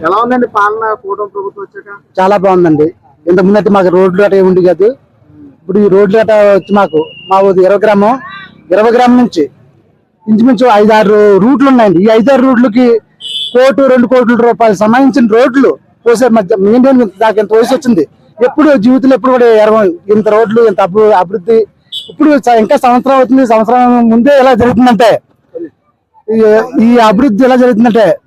ఎలా ఉందండి పాలన? కూటమి ప్రభుత్వం వచ్చాక? చాలా బాగుందండి. ఇంతకుముందు అయితే మాకు రోడ్లు అట ఉండి కాదు. ఇప్పుడు ఈ రోడ్లు అట వచ్చి మాకు మా ఇరవై గ్రామం ఇరవై గ్రామం నుంచి ఇంచుమించు ఐదారు రూట్లు ఉన్నాయండి. ఈ ఐదారు రూట్లకి కోటు రెండు కోట్ల రూపాయలు సంబంధించిన రోడ్లు పోసే మధ్య మెయింటైన్ నాకు ఇంత వయసు వచ్చింది. ఎప్పుడు జీవితంలో ఎప్పుడు కూడా ఎరవం. ఇంత రోడ్లు ఇంత అభి అభివృద్ధి. ఇప్పుడు ఇంకా సంవత్సరం అవుతుంది. సంవత్సరం ముందే ఎలా జరుగుతుందంటే ఈ- ఈ అభివృద్ధి ఎలా జరుగుతుందంటే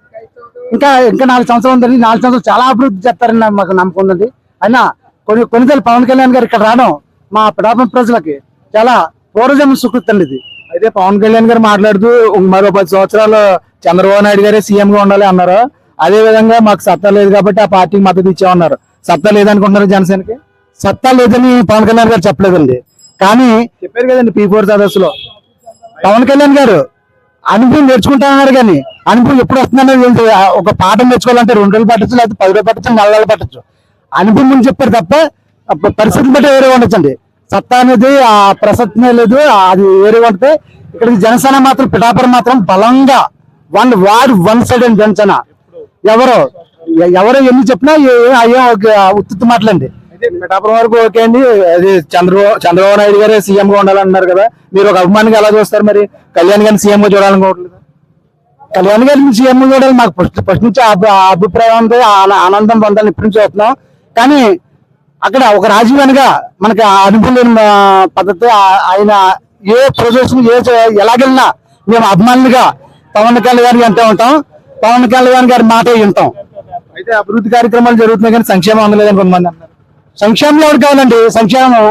ఇంకా ఇంకా నాలుగు సంవత్సరాలు ఉందండి. నాలుగు సంవత్సరాలు చాలా అభివృద్ధి చేస్తారని మాకు నమ్మకం ఉందండి. అయినా కొన్ని కొన్నిసార్లు పవన్ కళ్యాణ్ గారు ఇక్కడ రావడం మా పిడాపం ప్రజలకి చాలా పూర్వజన్మ సుకృతి అండి ఇది. అయితే పవన్ కళ్యాణ్ గారు మాట్లాడుతూ మరో పది సంవత్సరాలు చంద్రబాబు నాయుడు గారే సీఎం గా ఉండాలి అన్నారు. అదే విధంగా మాకు సత్తా లేదు కాబట్టి ఆ పార్టీకి మద్దతు ఇచ్చామన్నారు. సత్తా లేదనుకుంటున్నారు జనసేనకి? సత్తా లేదని పవన్ కళ్యాణ్ గారు చెప్పలేదండి. కానీ చెప్పారు కదండి పీ ఫోర్ సదస్సులో. పవన్ కళ్యాణ్ గారు అనుభవం నేర్చుకుంటామన్నారు కానీ అనుభవం ఎప్పుడు వస్తుందనేది ఏంటి? ఒక పాఠం నేర్చుకోవాలంటే రెండు రోజులు పట్టచ్చు లేకపోతే పది రోజులు పట్టచ్చు నెల రోజులు పట్టచ్చు. అనుభవం ముందు చెప్పారు తప్ప పరిస్థితులు బట్టి వేరే ఉండొచ్చండి. సత్తా అనేది ఆ ప్రసక్తే లేదు అది వేరే ఉంటే ఇక్కడ జనసేన మాత్రం పిఠాపురం మాత్రం బలంగా one ward one side and Janasena. ఎవరు ఎవరో ఎన్ని చెప్పినా అయ్యో ఒక ఉత్తుత్తు మాటలండి. పిఠాపురం వరకు ఓకే అండి. అది చంద్రబాబు చంద్రబాబు నాయుడు గారే సీఎం గా ఉండాలన్నారు కదా. మీరు ఒక అభిమానిగా ఎలా చూస్తారు మరి? కళ్యాణ్ గారిని సీఎం గా చూడాలనుకోవట్లేదు? కళ్యాణ్ గారి సీఎం చూడాలి. మాకు ఫస్ట్ ఫస్ట్ నుంచి ఆ అభిప్రాయం ఉంది ఆనందం పొందాలని ఇప్పటి నుంచి చూస్తున్నాం కానీ అక్కడ ఒక రాజీవనిగా మనకి ఆ అనుభవం పద్ధతి ఆయన ఏ ప్రొజెక్షన్ ఏ ఎలాగెళ్ళినా మేము అభిమానులుగా పవన్ కళ్యాణ్ గారికి ఎంతో ఉంటాం. పవన్ కళ్యాణ్ గారి మాట వింటాం. అయితే అభివృద్ధి కార్యక్రమాలు జరుగుతున్నాయి కానీ సంక్షేమం అందలేదని కొంతమంది అన్నారు. సంక్షేమంలో ఎవరు కావాలండి? సంక్షేమం.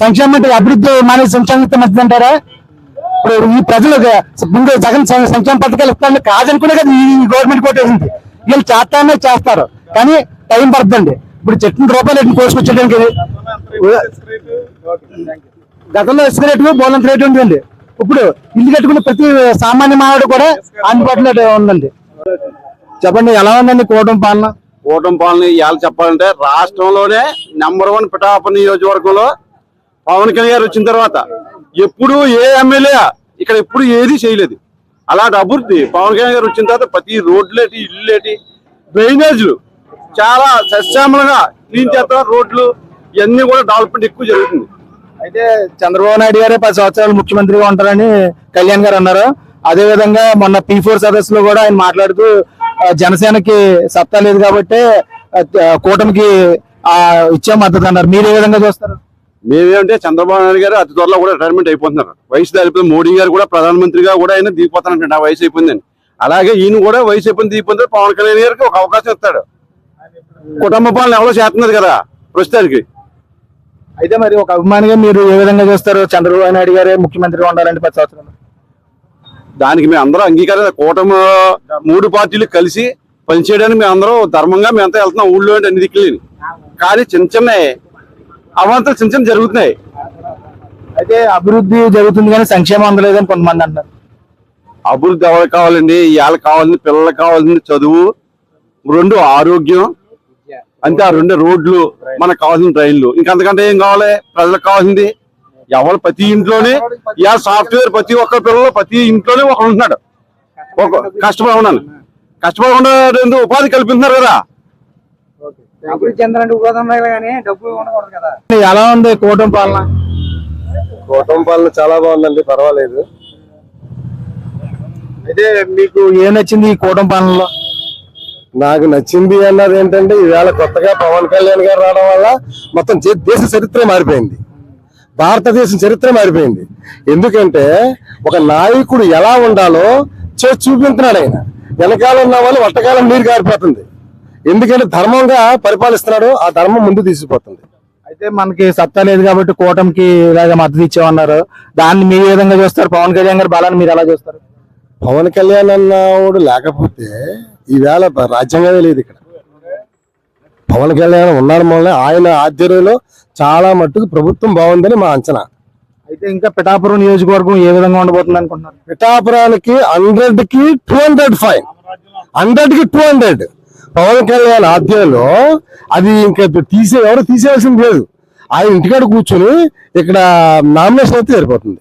సంక్షేమం అంటే అభివృద్ధి మానే సంక్షేమం మంచిది అంటారా? ఇప్పుడు ఈ ప్రజలు ముందు జగన్ సంక్షేమ పథకాలు ఇస్తాను కాదనుకునే కదా ఈ గవర్నమెంట్ కొట్టేసింది. వీళ్ళు చేస్తానే చేస్తారు. కానీ టైం పడుతుందండి. ఇప్పుడు చెట్టు రూపాయలు ఎట్టు కోసుకొచ్చేయడానికి గతంలో ఇసుక రేటు బోలంత రేటు ఉందండి ఇప్పుడు ఇల్లు కట్టుకున్న ప్రతి సామాన్య మానవుడు కూడా అందుబాటులో ఉందండి. చెప్పండి ఎలా ఉందండి కూటమి పాలన? కూటమి పాలన ఇవాళ చెప్పాలంటే రాష్ట్రంలోనే నెంబర్ వన్ పిఠాప నియోజకవర్గంలో పవన్ కళ్యాణ్ గారు వచ్చిన తర్వాత ఎప్పుడు ఏ ఎమ్మెల్యే ఇక్కడ ఎప్పుడు ఏది చేయలేదు. అలాంటి అభివృద్ధి పవన్ కళ్యాణ్ గారు వచ్చిన తర్వాత ప్రతి రోడ్లేటి ఇల్లులేటి డ్రైనేజ్లు చాలా సస్యామలంగా క్లీన్ చేస్తారు. రోడ్లు ఇవన్నీ కూడా డెవలప్మెంట్ ఎక్కువ జరుగుతుంది. అయితే చంద్రబాబు నాయుడు గారే పది సంవత్సరాలు ముఖ్యమంత్రిగా ఉంటారని కళ్యాణ్ గారు అన్నారు. అదే విధంగా మొన్న పీ ఫోర్ సదస్సులో కూడా ఆయన మాట్లాడుతూ జనసేనకి సత్తా లేదు కాబట్టి కూటమికి ఆ ఇచ్చే మద్దతు అన్నారు. మీరు ఏ విధంగా చూస్తారు? మేమేమంటే చంద్రబాబు నాయుడు గారు అతి త్వరలో కూడా రిటైర్మెంట్ అయిపోతున్నారు. వయసు అయిపోయింది మోడీ గారు కూడా ప్రధానమంత్రిగా కూడా ఆయన దిగిపోతానంటే ఆ వయసు అయిపోయిందని. అలాగే ఈయన కూడా వయసు అయిపోయింది దిగిపోతే పవన్ కళ్యాణ్ గారికి ఒక అవకాశం ఇస్తాడు. కుటుంబ పాలన ఎవరో చేస్తున్నది కదా ప్రస్తుతానికి. అయితే మరి ఒక అభిమానిగా మీరు ఏ విధంగా చూస్తారు? చంద్రబాబు నాయుడు గారే ముఖ్యమంత్రిగా ఉండాలంటే పది సంవత్సరాలు దానికి మేము అందరూ అంగీకారం కూటమి మూడు పార్టీలు కలిసి పనిచేయడానికి మేము అందరూ ధర్మంగా మేమంతా వెళ్తున్నాం. ఊళ్ళో అంటే అన్ని దిక్కులేని కానీ చిన్న చిన్న అవంతలు చిన్న చిన్న జరుగుతున్నాయి. అయితే అభివృద్ధి జరుగుతుంది కానీ సంక్షేమం అందలేదని కొంతమంది అంటారు అభివృద్ధి ఎవరికి కావాలండి? ఇవాళ కావాల్సింది పిల్లలకు కావాల్సింది చదువు రెండు ఆరోగ్యం అంతే ఆ రెండు రోడ్లు మనకు కావాల్సిన ట్రైన్లు ఇంకంతకంటే ఏం కావాలి? ప్రజలకు కావాల్సింది ఎవరు ప్రతి ఇంట్లోనే ఇవాళ సాఫ్ట్వేర్ ప్రతి ఒక్క పిల్లలు ప్రతి ఇంట్లోనే ఒకడు ఉంటున్నాడు. ఒక కష్టపడి ఉన్నాను కష్టపడి ఉండే ఉపాధి కల్పిస్తున్నారు కదా. ఎలా ఉంది కూటమి పాలన? కూటమి పాలన చాలా బాగుందండి పర్వాలేదు. అయితే మీకు ఏం నచ్చింది ఈ కూటమి పాలనలో? నాకు నచ్చింది అన్నది ఏంటంటే ఈవేళ కొత్తగా పవన్ కళ్యాణ్ గారు రావడం వల్ల మొత్తం దేశ చరిత్ర మారిపోయింది. భారతదేశం చరిత్ర మారిపోయింది. ఎందుకంటే ఒక నాయకుడు ఎలా ఉండాలో చేసి చూపించినాడు ఆయన. వెనకాల ఉన్న వాళ్ళు వట్టకాలం నీరు కారిపోతుంది. ఎందుకంటే ధర్మంగా పరిపాలిస్తున్నాడు ఆ ధర్మం ముందు తీసుకుపోతుంది అయితే మనకి సత్తా లేదు కాబట్టి కూటమికి ఇలాగ మద్దతు ఇచ్చామన్నారు దాన్ని మీరు ఏ విధంగా చూస్తారు? పవన్ కళ్యాణ్ గారి బలాన్ని మీరు ఎలా చూస్తారు? పవన్ కళ్యాణ్ అన్నవాడు లేకపోతే ఈవేళ రాజ్యాంగమే లేదు ఇక్కడ. పవన్ కళ్యాణ్ ఉన్నాడు వల్ల ఆయన ఆధ్వర్యంలో చాలా మట్టుకు ప్రభుత్వం బాగుందని మా అంచనా. అయితే ఇంకా పిఠాపురం నియోజకవర్గం ఏ విధంగా ఉండబోతుంది అనుకుంటున్నారు? పిఠాపురానికి హండ్రెడ్కి టూ హండ్రెడ్ ఫైవ్ హండ్రెడ్కి టూ హండ్రెడ్. పవన్ కళ్యాణ్ ఆధ్వర్యంలో అది ఇంకా తీసే ఎవరు తీసేయాల్సింది లేదు. ఆయన ఇంటికాడ కూర్చొని ఇక్కడ నామినేషన్ అయితే సరిపోతుంది.